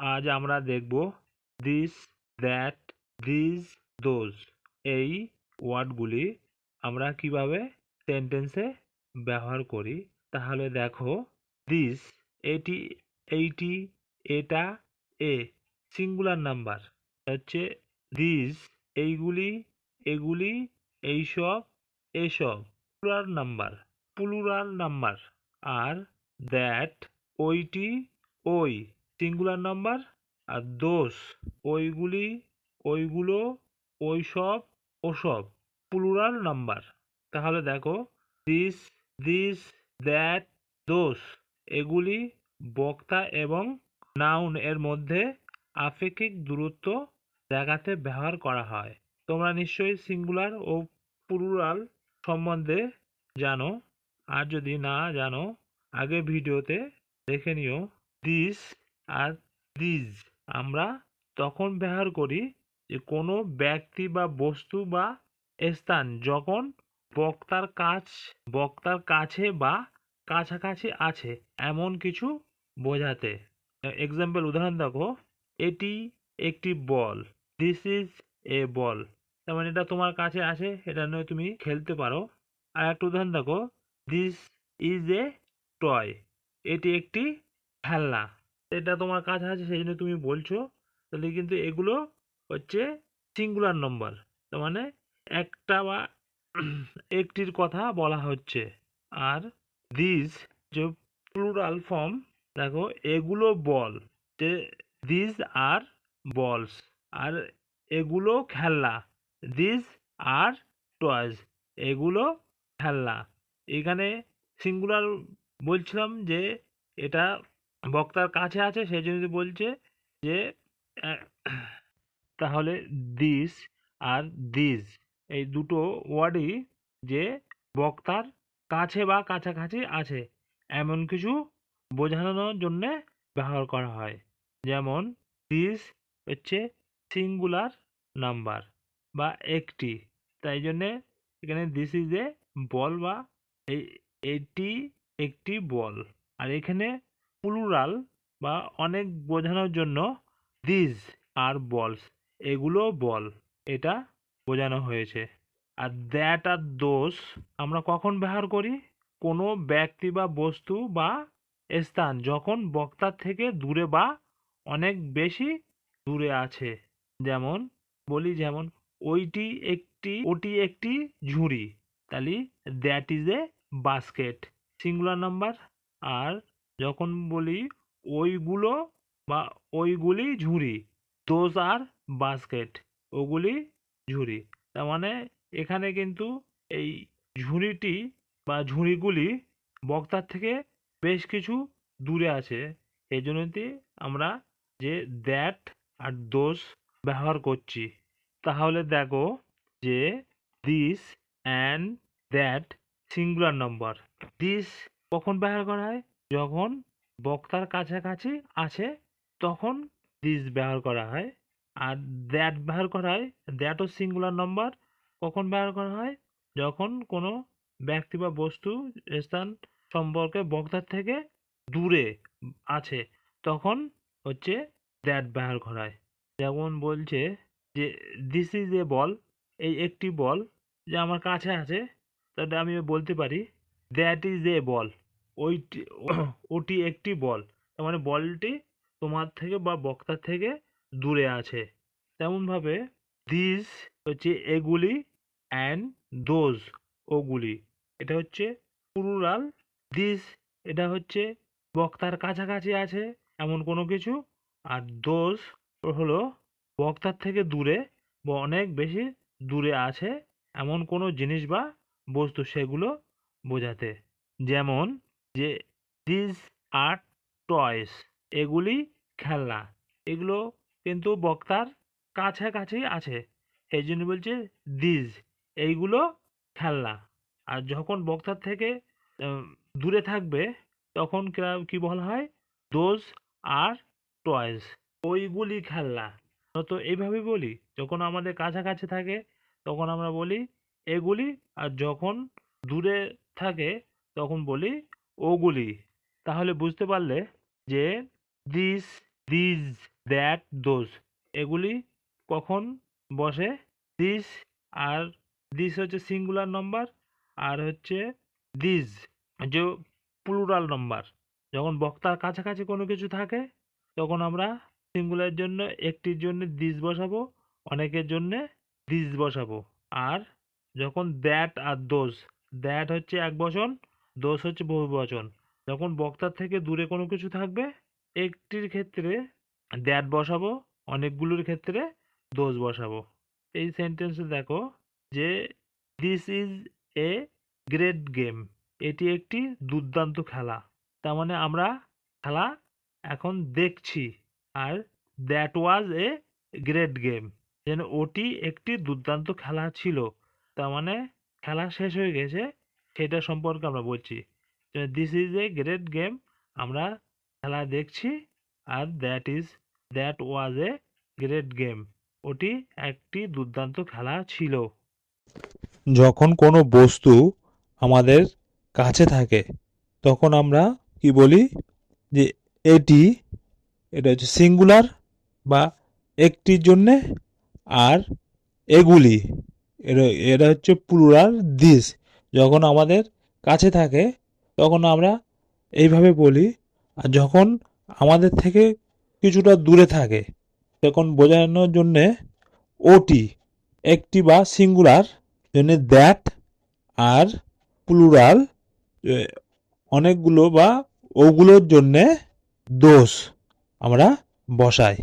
আজ আমরা দেখব দিস দ্যাট দিস দোজ এই ওয়ার্ডগুলি আমরা কীভাবে সেন্টেন্সে ব্যবহার করি। তাহলে দেখো দিস এটি, এইটি, এটা, এ সিঙ্গুলার নাম্বার হচ্ছে দিস এইগুলি, এগুলি, এইসব, এসব। প্লুরাল নাম্বার প্লুরাল নাম্বার আর দ্যাট ওইটি, ওই। সিঙ্গুলার নাম্বার আর দোষ, ওইগুলি, ওইগুলো, ওইসব, ওসব প্লুরাল নাম্বার তাহলে দেখো দিস দিস দ্যাট দোষ এগুলি বক্তা এবং নাউন এর মধ্যে আপেক্ষিক দূরত্ব দেখাতে ব্যবহার করা হয়। তোমরা নিশ্চয়ই সিঙ্গুলার ও প্লুরাল সম্বন্ধে জানো। আর যদি না জানো, আগে ভিডিওতে দেখে নিও। দিস আর দিস আমরা তখন ব্যবহার করি যে কোনো ব্যক্তি বা বস্তু বা স্থান যখন বক্তার কাছ, বক্তার কাছে বা কাছাকাছি আছে এমন কিছু বোঝাতে। এক্সাম্পল উদাহরণ দেখো, এটি একটি বল। দিস ইজ এ বল তার মানে এটা তোমার কাছে আছে, এটা নয়, তুমি খেলতে পারো। আর একটা উদাহরণ দেখো দিস ইজ এ টয় এটি একটি খেলনা। এটা তোমার কাছে আছে সেই জন্য তুমি বলছো। তাহলে কিন্তু এগুলো হচ্ছে সিঙ্গুলার নম্বর তার মানে একটা বা একটির কথা বলা হচ্ছে। আর দিস যে প্লুরাল ফর্ম দেখো, এগুলো বল, যে দিস আর বলস আর এগুলো খেলনা দিস আর টয়েস এগুলো খেলনা। এখানে সিঙ্গুলার বলছিলাম যে এটা বক্তার কাছে আছে সেই জন্য বলছে যে তাহলে দিস আর দিস এই দুটো ওয়ার্ডই যে বক্তার কাছে বা কাছাকাছি আছে, এমন কিছু বোঝানোর জন্যে ব্যবহার করা হয়। যেমন দিস হচ্ছে সিঙ্গুলার নাম্বার বা একটি। তাই জন্যে এখানে দিস ইজ এ বল বা এই, এটি একটি বল আর এখানে প্লুরাল বা অনেক বোঝানোর জন্য দিজ আর বলস এগুলো বল এটা বোঝানো হয়েছে। আর দ্যাট আর দোষ আমরা কখন ব্যবহার করি? কোনো ব্যক্তি বা বস্তু বা স্থান যখন বক্তার থেকে দূরে বা অনেক বেশি দূরে আছে, যেমন বলি যেমন ওইটি একটি, ওটি একটি ঝুড়ি, তাহলে that is a basket singular number আর যখন বলি ওইগুলো বা ওইগুলি ঝুড়ি দোজ আর বাস্কেট, ওগুলি ঝুড়ি। তার মানে এখানে কিন্তু এই ঝুড়িটি বা ঝুড়িগুলি বক্তার থেকে বেশ কিছু দূরে আছে। এই জন্যতে আমরা যে দ্যাট আর দোষ ব্যবহার করছি। তাহলে দেখো যে this and that singular number. This কখন ব্যবহার করা হয়? যখন বক্তার কাছাকাছি আছে তখন দিস ব্যবহার করা হয়। আর দ্যাট ব্যবহার করা হয় দ্যাটও সিঙ্গুলার নম্বর কখন ব্যবহার করা হয়? যখন কোনো ব্যক্তি বা বস্তু, স্থান সম্পর্কে বক্তার থেকে দূরে আছে, তখন হচ্ছে দ্যাট ব্যবহার করা হয়। যেমন বলছে যে দিস ইজ এ বল এই একটি বল যে আমার কাছে আছে, তাহলে আমি বলতে পারি দ্যাট ইজ এ বল ওইটি, ওটি একটি বল। তার মানে বলটি তোমার থেকে বা বক্তার থেকে দূরে আছে। তেমনভাবে দিস হচ্ছে এগুলি অ্যান্ড দোজ ওগুলি। এটা হচ্ছে প্লুরাল দিস এটা হচ্ছে বক্তার কাছাকাছি আছে এমন কোনো কিছু। আর দোষ হলো বক্তার থেকে দূরে বা অনেক বেশি দূরে আছে এমন কোনো জিনিস বা বস্তু সেগুলো বোঝাতে। যেমন যে দিস আর টয়েস এগুলি খেলনা। এগুলো কিন্তু বক্তার কাছাকাছি আছে। এই জন্য বলছে দিস এইগুলো খেলনা। আর যখন বক্তার থেকে দূরে থাকবে, তখন কে- বলা হয়? দোজ আর টয়েস ওইগুলি খেলনা। তো এইভাবে বলি, যখন আমাদের কাছাকাছি থাকে, তখন আমরা বলি এগুলি, আর যখন দূরে থাকে, তখন বলি ওগুলি। তাহলে বুঝতে পারলে যে দিস দিস দ্যাট দোজ এগুলি কখন বসে? দিস আর দিস হচ্ছে সিঙ্গুলার নাম্বার আর হচ্ছে দিস যে প্লুরাল নাম্বার যখন বক্তার কাছাকাছি কোনো কিছু থাকে, তখন আমরা সিঙ্গুলার জন্য একটির জন্য দিস বসাবো, অনেকের জন্য দিস বসাবো। আর যখন দ্যাট আর দোজ দ্যাট হচ্ছে এক বচন দোষ হচ্ছে বহু বচন যখন বক্তার থেকে দূরে কোনো কিছু থাকবে, একটির ক্ষেত্রে দ্যাট বসাবো, অনেকগুলোর ক্ষেত্রে দোষ বসাবো। এই সেন্টেন্সে দেখো যে this is a great game এটি একটি দুর্দান্ত খেলা। তার মানে আমরা খেলা এখন দেখছি। আর that was a great game যেন ওটি একটি দুর্দান্ত খেলা ছিল। তার মানে খেলা শেষ হয়ে গেছে। সেটা সম্পর্কে আমরা বলছি। This is a great game আমরা খেলা দেখছি আর that is that was a great game ওটি একটি দুর্দান্ত খেলা ছিল। যখন কোনো বস্তু আমাদের কাছে থাকে, তখন আমরা কি বলি? যে এটি, এটা হচ্ছে সিঙ্গুলার বা একটির জন্যে, আর এগুলি এটা এটা হচ্ছে প্লুরাল দিস যখন আমাদের কাছে থাকে, তখন আমরা এইভাবে বলি, আর যখন আমাদের থেকে কিছুটা দূরে থাকে, তখন বোঝানোর জন্যে ওটি, একটি বা সিঙ্গুলার, জন্য দ্যাট আর প্লুরাল অনেকগুলো বা ওগুলোর জন্যে দোষ আমরা বসাই।